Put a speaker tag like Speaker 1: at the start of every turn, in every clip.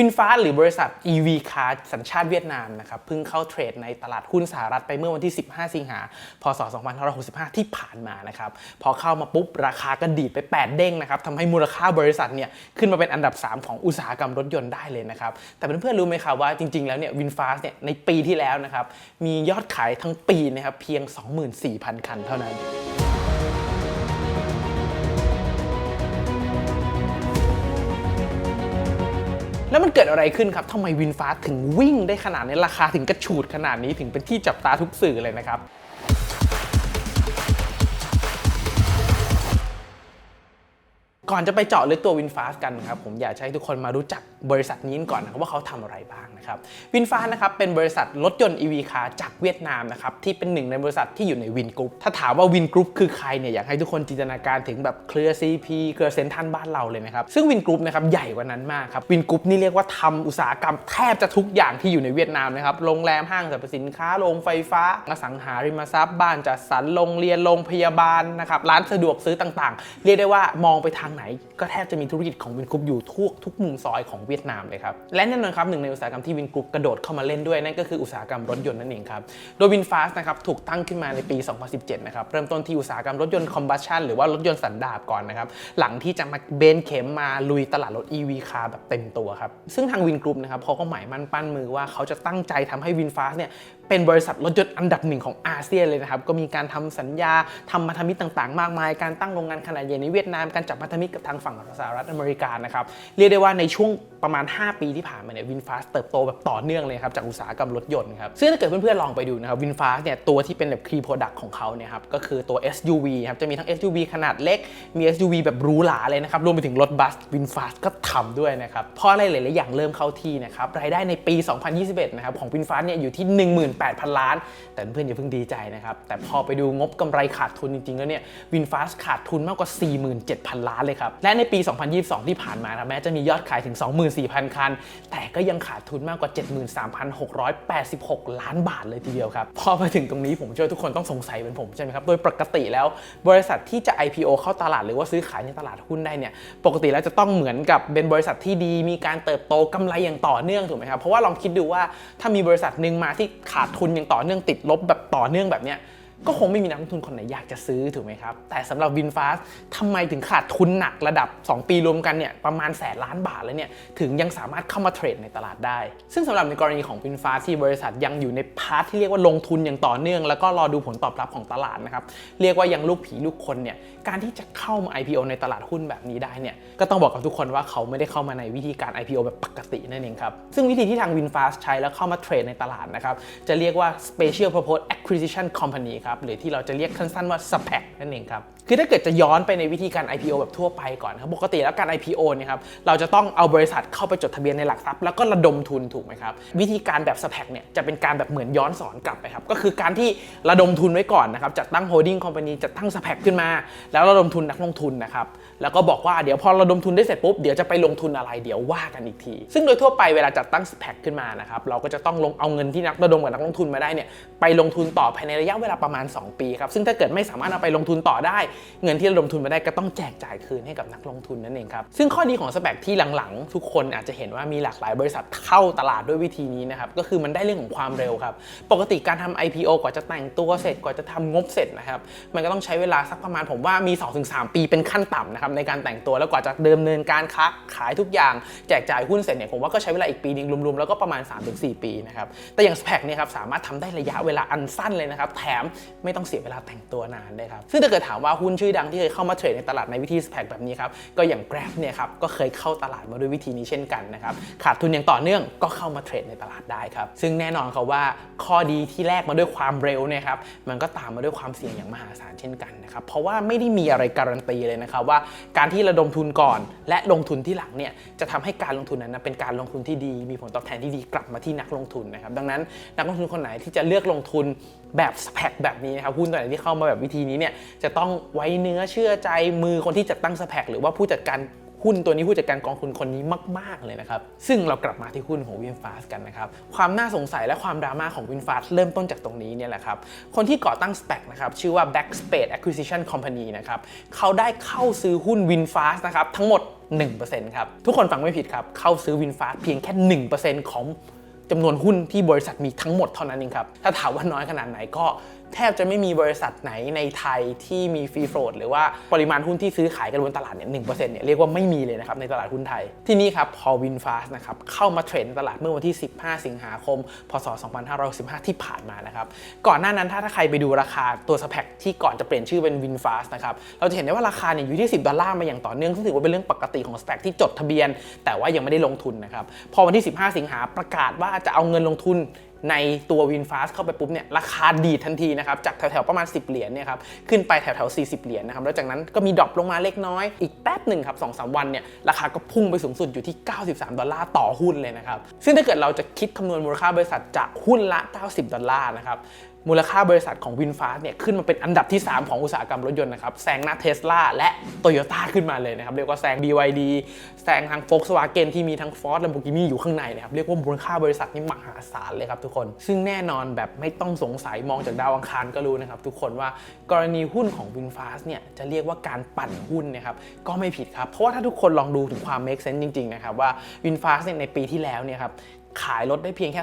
Speaker 1: วินฟ้าหรือบริษัท EV Car สัญชาติเวียดนามนะครับเพิ่งเข้าเทรดในตลาดหุ้นสหรัฐไปเมื่อวันที่ 15 สิงหาพศ 2565 ที่ผ่านมานะครับพอเข้ามาปุ๊บราคาก็ดีดไป 8 เด้งนะครับทำให้มูลค่าบริษัทเนี่ยขึ้นมาเป็นอันดับ 3 ของอุตสาหกรรมรถยนต์ได้เลยนะครับแต่เพื่อนๆรู้ไหมครับว่าจริงๆ แล้วเนี่ยวินฟ้าเนี่ยในปีที่แล้วนะครับมียอดขายทั้งปีนะครับเพียง 24,000 คันเท่านั้น แล้วมันเกิดอะไรขึ้นครับทำไมวินฟ้าถึงวิ่งได้ขนาดนี้ราคาถึงกระฉูดขนาดนี้ถึงเป็นที่จับตาทุกสื่อเลยนะครับก่อนจะไปเจาะลึกตัววินฟากันครับผมอยากให้ทุกคนมารู้จัก บริษัทนี้ก่อนนะครับว่าเขาทำอะไรบ้างนะครับวินฟ้านะครับเป็นบริษัทรถยนต์ EV คาจากเวียดนามนะครับที่เป็นหนึ่งในบริษัทที่อยู่ในวินกรุ๊ปถ้าถามว่าวินกรุ๊ปคือใครเนี่ยอยากให้ทุกคนจินตนาการถึงแบบเครือ CP เครือเซนทันบ้านเราเลยนะครับซึ่งวินกรุ๊ปนะครับใหญ่กว่านั้นมากครับวินกรุ๊ปนี่เรียกว่าทำอุตสาหกรรมแทบจะทุกอย่างที่อยู่ในเวียดนามนะครับโรงแรมห้างสรรพสินค้าโรงไฟฟ้าอสังหาริมทรัพย์บ้านจัดสรรโรงเรียนโรงพยาบาลนะครับร้านสะดวกซื้อต่างๆ เรียกได้ว่ามองไปทางไหน ก็แทบจะมีธุรกิจของวินกรุ๊ปอยู่ทุกทุกมุมซอยของเวียดนามเลยครับ และแน่นอนครับหนึ่งในอุตสาหกรรมที่วินกรุ๊ปกระโดดเข้ามาเล่นด้วย นั่นก็คืออุตสาหกรรมรถยนต์นั่นเองครับ โดยวินฟาสนะครับถูกตั้งขึ้นมาในปี 2017 นะครับ เริ่มต้นที่อุตสาหกรรมรถยนต์คอมบัชชันหรือว่ารถยนต์สันดาปก่อนนะครับ หลังที่จะมาเบนเข็มมาลุยตลาดรถ EV คาร์แบบเต็มตัวครับ ซึ่งทางวินกรุ๊ปนะครับเขาก็หมายมั่นปั้นมือว่าเขาจะตั้งใจทำให้วินฟาสเนี่ยเป็นบริษัทรถยนต์อันดับหนึ่งของอาเซียนเลยนะครับ ก็มีการทำสัญญาทำพันธมิตต่างๆ มากมาย การตั้งโรงงานขนาดใหญ่ในเวียดนาม การจับพันธมิตกับทางฝั่งสหรัฐอเมริกานะครับ เรียกได้ว่าในช่วงประมาณ 5 ปีที่ผ่านมาเนี่ยวินฟาสเติบโตแบบต่อเนื่องเลยครับจากอุตสาหกรรมรถยนต์ครับซึ่งถ้าเกิดเพื่อนๆลองไปดูนะครับวินฟาสเนี่ยตัวที่เป็นแบบคีย์โปรดักต์ของเขาเนี่ยครับก็คือตัว SUV ครับจะมีทั้ง SUV ขนาดเล็ก มี SUV แบบหรูหราเลยนะครับรวมไปถึงรถบัสวินฟาสก็ทำด้วยนะครับเพราะอะไรหลายๆอย่างเริ่มเข้าที่นะครับรายได้ในปี 2021 นะครับของวินฟาสเนี่ยอยู่ที่ 18,000 ล้าน แต่เพื่อนๆอย่าเพิ่งดีใจนะครับแต่พอไปดูงบกำไรขาดทุนจริงๆแล้วเนี่ยวินฟาสขาดทุนมากกว่า 47,000 ล้านเลยครับและในปี 2022 ที่ผ่านมาครับแม้จะมียอดขายถึง24,000 คัน แต่ก็ยังขาดทุนมากกว่า 73,686 ล้านบาทเลยทีเดียวครับ พอมาถึงตรงนี้ผมเชื่อทุกคนต้องสงสัยเป็นผมใช่ไหมครับ โดยปกติแล้วบริษัทที่จะ IPO เข้าตลาดหรือว่าซื้อขายในตลาดหุ้นได้เนี่ย ปกติแล้วจะต้องเหมือนกับเป็นบริษัทที่ดีมีการเติบโตกำไรอย่างต่อเนื่องถูกไหมครับ เพราะว่าลองคิดดูว่าถ้ามีบริษัทหนึ่งมาที่ขาดทุนอย่างต่อเนื่องติดลบแบบต่อเนื่องแบบเนี้ย ก็คงไม่มีนักลงทุนคนไหนอยากจะซื้อถูกไหมครับ แต่สำหรับวินฟาสทำไมถึงขาดทุนหนักระดับ 2 ปีรวมกันเนี่ยประมาณแสนล้านบาทแล้วเนี่ยถึงยังสามารถเข้ามาเทรดในตลาดได้ ซึ่งสำหรับในกรณีของวินฟาสที่บริษัทยังอยู่ในพาร์ทที่เรียกว่าลงทุนอย่างต่อเนื่อง แล้วก็รอดูผลตอบรับของตลาดนะครับเรียกว่ายังลูกผีลูกคนเนี่ยการที่จะเข้ามา IPO ในตลาดหุ้นแบบนี้ได้เนี่ยก็ต้องบอกกับทุกคนว่าเขาไม่ได้เข้ามาในวิธีการ IPO แบบปกตินั่นเองครับซึ่งวิธีที่ทางวินฟาสใช้แล้วเข้ามาเทรดในตลาดนะครับจะเรียกว่า Special Purpose Acquisition Company ครับหรือที่เราจะเรียกสั้นๆว่า SPAC นั่นเองครับคือถ้าเกิดจะย้อนไปในวิธีการ IPO แบบทั่วไปก่อนครับปกติแล้วการ IPO เนี่ยครับเราจะต้องเอาบริษัทเข้าไปจดทะเบียนในหลักทรัพย์แล้วก็ระดมทุนถูกไหมครับวิธีการแบบ SPAC เนี่ยจะเป็นการแบบเหมือนย้อนสอนกลับไปครับก็คือการที่ระดมทุนไว้ก่อนนะครับจัดตั้งโฮลดิ้งคอมพานีจัดตั้ง SPAC ขึ้นมา แล้วระดมทุนนักลงทุนนะครับ แล้วก็บอกว่าเดี๋ยวพอระดมทุนได้เสร็จปุ๊บเดี๋ยวจะไปลงทุนอะไรเดี๋ยวว่ากันอีกที ซึ่งโดยทั่วไปเวลาจัดตั้ง SPAC ขึ้นมานะครับเราก็จะต้องลงเอาเงินที่นักระดมกับนักลงทุนมาได้เนี่ยไปลงทุนต่อภายในระยะเวลาประมาณ 2 ปีครับซึ่งถ้าเกิดไม่สามารถเอาไปลงทุนต่อได้ เงินที่ระดมทุนมาได้ก็ต้องแจกจ่ายคืนให้กับนักลงทุนนั่นเองครับซึ่งข้อดีของสแปกที่หลังๆ ทุกคนอาจจะเห็นว่ามีหลากหลายบริษัทเข้าตลาดด้วยวิธีนี้นะครับก็คือมันได้เรื่องของความเร็วครับปกติการทำ IPO กว่าจะแต่งตัวเสร็จกว่าจะทำงบเสร็จนะครับมันก็ต้องใช้เวลาสักประมาณผมว่ามี 2-3 ปีเป็นขั้นต่ำนะครับในการแต่งตัวแล้วกว่าจะเดิมเนินการค้าขายทุกอย่างแจกจ่ายหุ้นเสร็จเนี่ยผมว่าก็ใช้เวลาอีกปีนึงรวมๆแล้วก็ประมาณ 3-4 ปีนะครับแต่อย่างสแปกเนี่ยครับสามารถทำได้ระยะเวลาอันสั้นเลยนะครับแถมไม่ต้องเสียเวลาแต่งตัวนานได้ครับซึ่งถ้าเกิดถามว่าหุ้นชื่อดังที่เคยเข้ามาเทรดในตลาดในวิธีสแปกแบบนี้ครับก็อย่าง Grab เนี่ยครับก็เคยเข้าตลาดมาด้วยวิธีนี้เช่นกันนะครับขาดทุนอย่างต่อเนื่องก็เข้ามาเทรดในตลาดได้ครับซึ่งแน่นอนครับว่าข้อดีที่แลกมาด้วยความเร็วเนี่ยครับมันก็ตามมาด้วยความเสี่ยงอย่างมหาศาลเช่นกันนะครับเพราะว่าไม่ได้มีอะไรการันตีเลยนะครับว่าการที่ระดมทุนก่อน และลงทุนที่หลังเนี่ยจะทำให้การลงทุนนั้นนะเป็นการลงทุนที่ดี มีผลตอบแทนที่ดีกลับมาที่นักลงทุนนะครับดังนั้นนักลงทุนคนไหนที่จะเลือกลงทุนแบบสแปกแบบนี้นะครับหุ้นตัวไหนที่เข้ามาแบบวิธีนี้เนี่ยจะต้องไว้เนื้อเชื่อใจมือคนที่จัดตั้งสแปกหรือว่าผู้จัดการ หุ้นตัวนี้ผู้จัดการกองทุนคนนี้มาก ๆ เลยนะครับ ซึ่งเรากลับมาที่หุ้นของวินฟาสกันนะครับ ความน่าสงสัยและความดราม่าของวินฟาสเริ่มต้นจากตรงนี้เนี่ยแหละครับ คนที่ก่อตั้ง SPAC นะครับ ชื่อว่า Backspace Acquisition Company นะครับเขาได้เข้าซื้อหุ้นวินฟาสนะครับทั้งหมด 1%ครับ ทุกคนฟังไม่ผิดครับ เข้าซื้อวินฟาสเพียงแค่ 1%ของจำนวนหุ้นที่บริษัทมีทั้งหมดเท่านั้นเองครับ ถ้าถามว่าน้อยขนาดไหนก็ แทบจะไม่มีบริษัทไหนในไทยที่มีฟรีโฟลดหรือว่าปริมาณหุ้นที่ซื้อขายกันบนตลาดเนี่ยหเนี่ยเรียกว่าไม่มีเลยนะครับในตลาดหุ้นไทย ที่นี่ครับพอวินฟาสนะครับเข้ามาเทรดในตลาดเมื่อวันที่ 15 สิงหาคม พศ 2515 ที่ผ่านมานะครับก่อนหน้านั้นถ้าถ้าใครไปดูราคาตัวสแปคที่ก่อนจะเปลี่ยนชื่อเป็นวินฟาสนะครับเราจะเห็นได้ว่าราคาเนี่ยอยู่ที่ 10 ดอลลาร์มาอย่างต่อเนื่องซึ่งถือว่าเป็นเรื่องปกติของสแปคที่จดทะเบียน แต่ว่ายังไม่ได้ลงทุนนะครับพอวันที่ 15 สิงหาประกาศว่าจะเอาเงินลงทุน ในตัววินฟาสเข้าไปปุ๊บเนี่ยราคาดีดทันทีนะครับจากแถวๆประมาณ 10 เหรียญเนี่ยครับขึ้นไปแถวๆ 40 เหรียญนะครับแล้วจากนั้นก็มีดรอปลงมาเล็กน้อยอีกแป๊บหนึ่งครับ2อสวันเนี่ยราคาก็พุ่งไปสูงสุดอยู่ที่ 93 ดอลลาร์ต่อหุ้นเลยนะครับซึ่งถ้าเกิดเราจะคิดคำนวณมูลค่าบริษัทจากหุ้นละ 90 ดอลลาร์นะครับมูลค่าบริษัทของวินฟาสเนี่ยขึ้นมาเป็นอันดับที่ 3 ของอุตสาหกรรมรถยนต์นะครับแซงหน้าเทสลาและโตโยต้าขึ้นมาเลยนะครับ เรียกว่าแซง BYD แซงทาง Volkswagen ที่มีทั้ง Ford Lamborghini อยู่ข้างในนะครับ เรียกว่ามูลค่าบริษัทนี่มหาศาลเลยครับทุกคน ซึ่งแน่นอนแบบไม่ต้องสงสัยมองจากดาวอังคารก็รู้นะครับทุกคนว่ากรณีหุ้นของวินฟาสเนี่ยจะเรียกว่าการปั่นหุ้นนะครับก็ไม่ผิดครับเพราะว่าถ้าทุกคนลองดูถึงความ make sense จริงๆนะครับว่าวินฟาสเนี่ยในปีที่แล้วเนี่ยครับ ขายรถได้เพียงแค่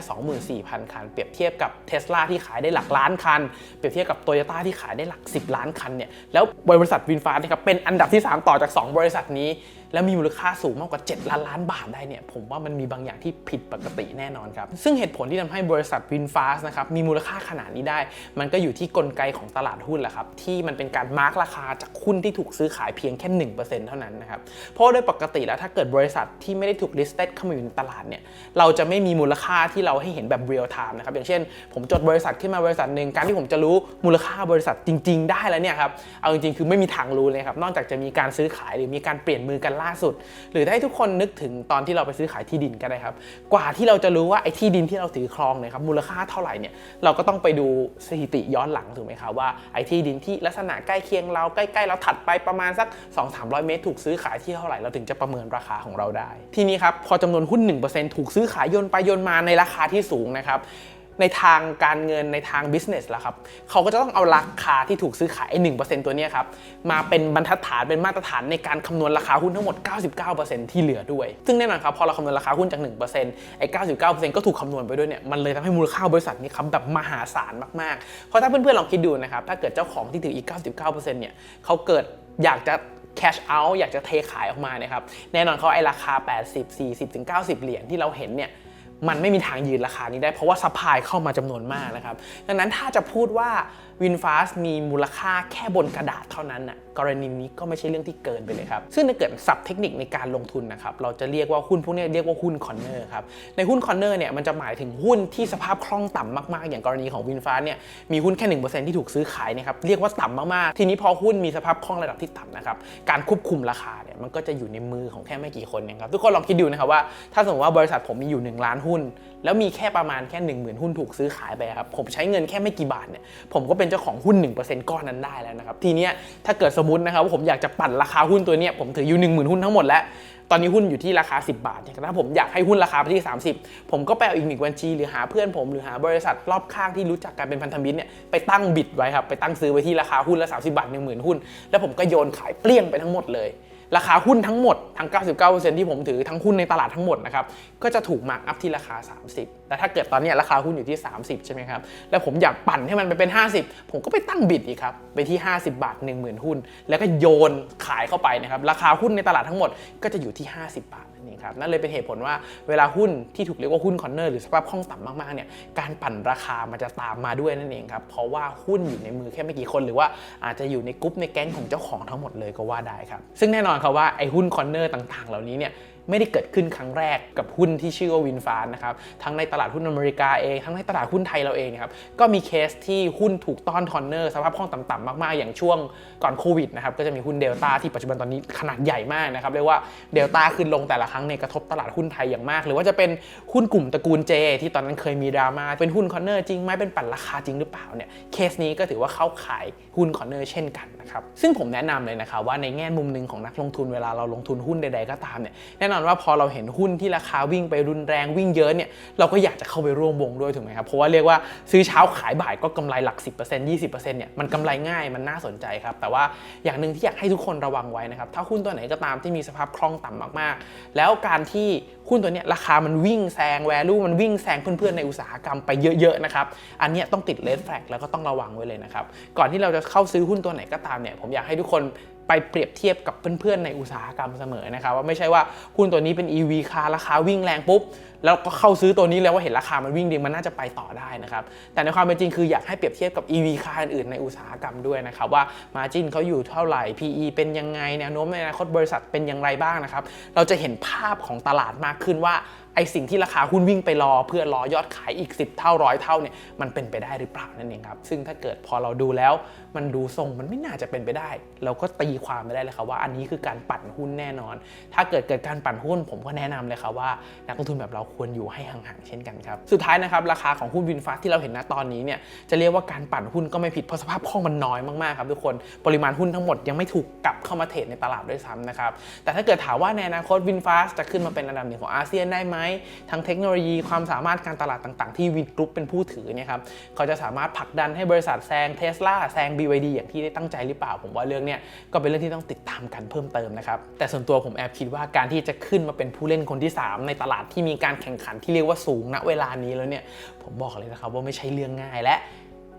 Speaker 1: 24,000 คัน เปรียบเทียบกับเท s l a ที่ขายได้หลักล้านคัน เปรียบเทียบกับ t o y ยต้ที่ขายได้หลัก 10 ล้านคันเนี่ยแล้วบริษัทวินฟ้านะครับเป็นอันดับที่ 3 ต่อจาก 2 บริษัทนี้แล้วมีมูลค่าสูงมากกว่า 7 ล้านล้านบาทได้เนี่ยผมว่ามันมีบางอย่างที่ผิดปกติแน่นอนครับซึ่งเหตุผลที่ทำให้บริษัทวินฟ้านะครับมีมูลค่าขนาดนี้ได้ มันก็อยู่ที่กลไกของตลาดหุ้นแหละครับที่มันเป็นการมาร์กราคาจากหุ้นที่ถูกซื้อขายเพียงแค่ 1%เท่านั้นนะครับเพราะว่าโดยปกติแล้วถ้าเกิดบริษัทที่ไม่ได้ถูก listed เข้ามาอยู่ในตลาดเนี่ยเราจะไม่มีมูลค่าที่เราให้เห็นแบบ real time นะครับอย่างเช่น ผมจดบริษัทขึ้นมาบริษัทหนึ่งการที่ผมจะรู้มูลค่าบริษัทจริง ๆ ได้แล้วเนี่ยครับเอาจริงๆคือไม่มีทางรู้เลยครับนอกจากจะมีการซื้อขายหรือมีการเปลี่ยนมือกันล่าสุด หรือให้ทุกคนนึกถึงตอนที่เราไปซื้อขายที่ดินก็ได้ครับ กว่าที่เราจะรู้ว่าไอ้ที่ดินที่เราถือครองเนี่ยครับมูลค่าเท่าไหร่เนี่ยเราก็ต้องไปดูสถิติย้อนหลังถูกไหมครับว่าไอ้ที่ดินที่ลักษณะใกล้เคียงเราใกล้ๆเราถัดไปประมาณสัก 2-300 เมตร ถูกซื้อขายที่เท่าไหร่เราถึงจะประเมินราคาของเราได้ ทีนี้ครับพอจำนวนหุ้น 1%ถูกซื้อขายโยนไปโยนมาในราคาที่สูงนะครับ ในทางการเงินในทาง business แล้วครับเขาก็จะต้องเอาราคาที่ถูกซื้อขายไอ้หนึ่งตัวนี้ครับมาเป็นบรรทัดฐานเป็นมาตรฐานในการคำนวณราคาหุ้นทั้งหมด 99%ที่เหลือด้วย ซึ่งแน่นอนครับพอเราคำนวณราคาหุ้นจาก 1%ไอ้99%ก็ถูกคำนวณไปด้วยเนี่ยมันเลยทำให้มูลค่าบริษัทนี้ครับแบบมหาศาลมากๆเพราะถ้าเพื่อนๆลองคิดดูนะครับถ้าเกิดเจ้าของที่ถืออีก 99%เนี่ยเขาเกิดอยากจะ cash out อยากจะเทขายออกมาเนะครับแน่นอนเขาไอ้ราคา 80 40ถึง90 เหรียญที่เราเห็นเนี่ย มันไม่มีทางยืนราคานี้ได้เพราะว่าซัพพลายเข้ามาจำนวนมากนะครับดังนั้นถ้าจะพูดว่า วินฟาสมีมูลค่าแค่บนกระดาษเท่านั้นน่ะกรณีนี้ก็ไม่ใช่เรื่องที่เกินไปเลยครับ ซึ่งถ้าเกิดศัพท์เทคนิคในการลงทุนนะครับ เราจะเรียกว่าหุ้นพวกนี้เรียกว่าหุ้นคอนเนอร์ครับ ในหุ้นคอนเนอร์เนี่ยมันจะหมายถึงหุ้นที่สภาพคล่องต่ำมากๆ อย่างกรณีของวินฟาสเนี่ยมีหุ้นแค่ 1%ที่ถูกซื้อขายนะครับเรียกว่าต่ำมากๆ ทีนี้พอหุ้นมีสภาพคล่องระดับที่ต่ำนะครับการควบคุมราคาเนี่ยมันก็จะอยู่ในมือของแค่ไม่กี่คนเองครับทุกคนลองคิดดูนะครับว่าถ้าสมมติว่าบริษัทผมมีอยู่ 1 ล้านหุ้นแล้วมีแค่ประมาณแค่ 1 0,000 หุ้นถูกซื้อขายไปครับ ผมใช้เงินแค่ไม่กี่บาทเนี่ย ผมก็เป็นเจ้าของหุ้น 1%ก้อนนั้นได้แล้วนะครับ ทีเนี้ยถ้าเกิดสมมตินะครับว่าผมอยากจะปั่นราคาหุ้นตัวเนี้ยผมถืออยู่ 10,000 หุ้นทั้งหมดแล้ว ตอนนี้หุ้นอยู่ที่ราคา 10 บาทเนี่ยถ้าผมอยากให้หุ้นราคาไปที่ 30 ผมก็ไปเอาอีกหนึ่งบัญชี หรือหาเพื่อนผมหรือหาบริษัทรอบข้างที่รู้จักกันเป็นพันธมิตรเนี่ยไปตั้งบิดไว้ครับไปตั้งซื้อไว้ที่ราคาหุ้นละ30 บาท10,000 หุ้น แล้วผมก็โยนขายเปลี่ยงไปทั้งหมดเลย ราคาหุ้นทั้งหมดทั้ง 99%ที่ผมถือทั้งหุ้นในตลาดทั้งหมดนะครับก็จะถูกมาร์กอัพที่ราคา 30 แต่ถ้าเกิดตอนนี้ราคาหุ้นอยู่ที่ 30 ใช่ไหมครับ แล้วผมอยากปั่นให้มันไปเป็น 50 ผมก็ไปตั้งบิดอีกครับ ไปที่ 50 บาท 10,000 หุ้น แล้วก็โยนขายเข้าไปนะครับ ราคาหุ้นในตลาดทั้งหมดก็จะอยู่ที่ 50 บาท นั่นเองครับนั่นเลยเป็นเหตุผลว่าเวลาหุ้นที่ถูกเรียกว่าหุ้นคอนเนอร์หรือสภาพคล่องต่ำมากๆเนี่ยการปั่นราคามันจะตามมาด้วยนั่นเองครับเพราะว่าหุ้นอยู่ในมือแค่ไม่กี่คน หรือว่าอาจจะอยู่ในกรุ๊ปในแก๊งของเจ้าของทั้งหมดเลยก็ว่าได้ครับซึ่งแน่นอนครับว่าไอ้หุ้นคอนเนอร์ต่างๆ เหล่านี้เนี่ย ไม่ได้เกิดขึ้นครั้งแรกกับหุ้นที่ชื่อว่าวินฟานนะครับทั้งในตลาดหุ้นอเมริกาเอง ทั้งในตลาดหุ้นไทยเราเองครับก็มีเคสที่หุ้นถูกต้อนทอนเนอร์สภาพคล่องต่ำๆมากๆ อย่างช่วงก่อนโควิดนะครับก็จะมีหุ้นเดลต้าที่ปัจจุบันตอนนี้ขนาดใหญ่มากนะครับเรียกว่าเดลต้าขึ้นลงแต่ละครั้งเนี่ยกระทบตลาดหุ้นไทยอย่างมาก หรือว่าจะเป็นหุ้นกลุ่มตระกูลเจ ที่ตอนนั้นเคยมีดราม่าเป็นหุ้นคอนเนอร์จริงไหมเป็นปั่นราคาจริงหรือเปล่าเนี่ยเคสนี้ก็ถือว่าเข้าขายหุ้นคอนเนอร์เช่นกันนะครับซึ่งผมแนะนำเลยนะครับว่าในแง่มุมหนึ่งของนักลงทุนเวลาเราลงทุนหุ้นใดๆก็ตามเนี่ยแน่นอนอนว่าพอเราเห็นหุ้นที่ราคาวิ่งไปรุนแรงวิ่งเยอะเนี่ยเราก็อยากจะเข้าไปร่วมวงด้วยถูกไหมครับเพราะว่าเรียกว่าซื้อเช้าขายบ่ายก็กำไรหลัก 10% 20%เนี่ยมันกำไรง่ายมันน่าสนใจครับ แต่ว่าอย่างหนึ่งที่อยากให้ทุกคนระวังไว้นะครับถ้าหุ้นตัวไหนก็ตามที่มีสภาพคล่องต่ำมากๆ แล้วการที่หุ้นตัวเนี้ยราคามันวิ่งแซง value มันวิ่งแซงเพื่อนๆในอุตสาหกรรมไปเยอะๆนะครับอันเนี้ยต้องติด red flag แล้วก็ต้องระวังไว้เลยนะครับก่อนที่เราจะเข้าซื้อหุ้นตัวไหนก็ตามเนี่ยผมอยากให้ทุกคน ไปเปรียบเทียบกับเพื่อนๆ ในอุตสาหกรรมเสมอนะครับว่าไม่ใช่ว่าหุ้นตัวนี้เป็น EV คาราคาวิ่งแรงปุ๊บ แล้วก็เข้าซื้อตัวนี้แล้วว่าเห็นราคามันวิ่งดีมันน่าจะไปต่อได้นะครับแต่ในความเป็นจริงคืออยากให้เปรียบเทียบกับ EV คาอื่นในอุตสาหกรรมด้วยนะครับว่า Margin เขาอยู่เท่าไหร่ PE เป็นยังไงแนวโน้มในอนาคตบริษัทเป็นอย่างไรบ้างนะครับเราจะเห็นภาพของตลาดมากขึ้นว่า ไอสิ่งที่ราคาหุ้นวิ่งไปรอ เพื่อรอยอดขายอีก 10 เท่าร้อยเท่าเนี่ยมันเป็นไปได้หรือเปล่านั่นเองครับซึ่งถ้าเกิดพอเราดูแล้ว มันดูทรงมันไม่น่าจะเป็นไปได้ เราก็ตีความไปได้เลยครับว่าอันนี้คือการปั่นหุ้นแน่นอน ถ้าเกิดเกิดการปั่นหุ้นผมก็แนะนำเลยครับว่านักลงทุนแบบเราควรอยู่ให้ห่างๆเช่นกันครับสุดท้ายนะครับราคาของหุ้นวินฟาสที่เราเห็นณตอนนี้เนี่ยจะเรียกว่าการปั่นหุ้นก็ไม่ผิดเพราะสภาพคล่องมันน้อยมากๆครับทุกคนปริมาณหุ้นทั้งหมดยังไม่ถูกกลับเข้ามาเทรดในตลาดด้วยซ้ำนะครับแต่ถ้าเกิดถามว่าในอนาคตวินฟาจะขึ้นมาเป็นอันดับหนึ่งของอาเซียนได้ไหมทั้งเทคโนโลยีความสามารถการตลาดต่าง ๆ ที่วินกรุ๊ปเป็นผู้ถือเนี่ยครับเขาจะสามารถผลักดันให้บริษัทแซงเทสลาแซง BYD อย่างที่ได้ตั้งใจหรือเปล่า ผมว่าเรื่องเนี้ยก็เป็นเรื่องที่ต้องติดตามกันเพิ่มเติมนะครับแต่ส่วนตัวผมแอบคิดว่าการที่จะขึ้นมาเป็นผู้เล่นคนที่ 3 ในตลาดที่มีการแข่งขันที่เรียกว่าสูงณเวลานี้แล้วเนี่ยผมบอกเลยนะครับว่าไม่ใช่เรื่องง่ายและ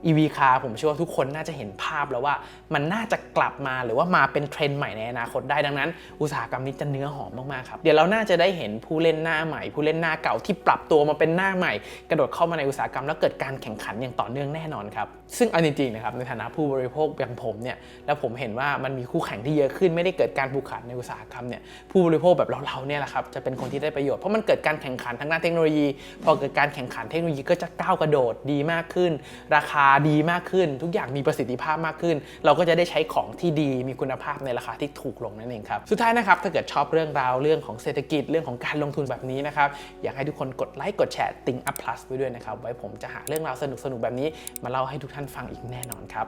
Speaker 1: EV car ผมเชื่อว่าทุกคนน่าจะเห็นภาพแล้วว่ามันน่าจะกลับมาหรือว่ามาเป็นเทรนด์ใหม่ในอนาคตได้ดังนั้น อุตสาหกรรมนี้จะเนื้อหอมมากๆครับเดี๋ยวเราน่าจะได้เห็นผู้เล่นหน้าใหม่ ผู้เล่นหน้าเก่าที่ปรับตัวมาเป็นหน้าใหม่ กระโดดเข้ามาในอุตสาหกรรมแล้วเกิดการแข่งขันอย่างต่อเนื่องแน่นอนครับซึ่งเอาจริงๆนะครับในฐานะผู้บริโภคอย่างผมเนี่ยแล้วผมเห็นว่ามันมีคู่แข่งที่เยอะขึ้นไม่ได้เกิดการผูกขาดในอุตสาหกรรมเนี่ยผู้บริโภคแบบเราๆเนี่ยแหละครับจะเป็นคนที่ได้ประโยชน์เพราะมันเกิดการแข่งขันทางด้านเทคโนโลยี พอเกิดการแข่งขันเทคโนโลยีก็จะก้าวกระโดดดีมากขึ้น ราคาดีมากขึ้น ทุกอย่างมีประสิทธิภาพมากขึ้น เราก็จะได้ใช้ของที่ดีมีคุณภาพในราคาที่ถูกลงนั่นเองครับสุดท้ายนะครับถ้าเกิดชอบเรื่องราวเรื่องของเศรษฐกิจเรื่องของการลงทุนแบบนี้นะครับอยากให้ทุกคนกดไลค์กดแชร์ติงอัพพลัสไว้ด้วยนะครับไว้ผมจะหาเรื่องราวสนุกๆแบบนี้มาเล่าให้ทุกท่านฟังอีกแน่นอนครับ